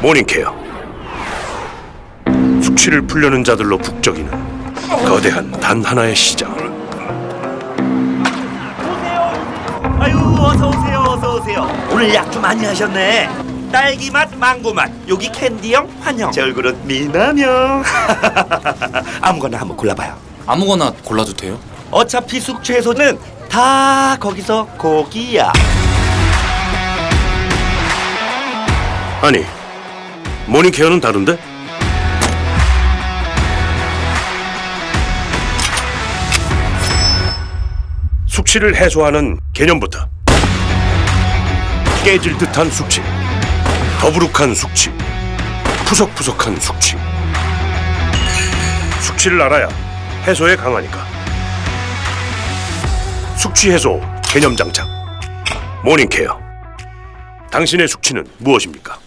모닝케어. 숙취를 풀려는 자들로 북적이는 거대한 단 하나의 시장. 아유 어서 오세요 어서 오세요. 오늘 약좀 많이 하셨네. 딸기 맛 망고 맛. 여기 캔디형 환영 제 얼굴은 미남형. 아무거나 한번 골라봐요. 아무거나 골라도 돼요? 어차피 숙취해소는 다 거기서 고기야. 아니 모닝케어는 다른데? 숙취를 해소하는 개념부터 깨질 듯한 숙취 더부룩한 숙취 푸석푸석한 숙취 숙취를 알아야 해소에 강하니까 숙취 해소 개념 장착 모닝케어 당신의 숙취는 무엇입니까?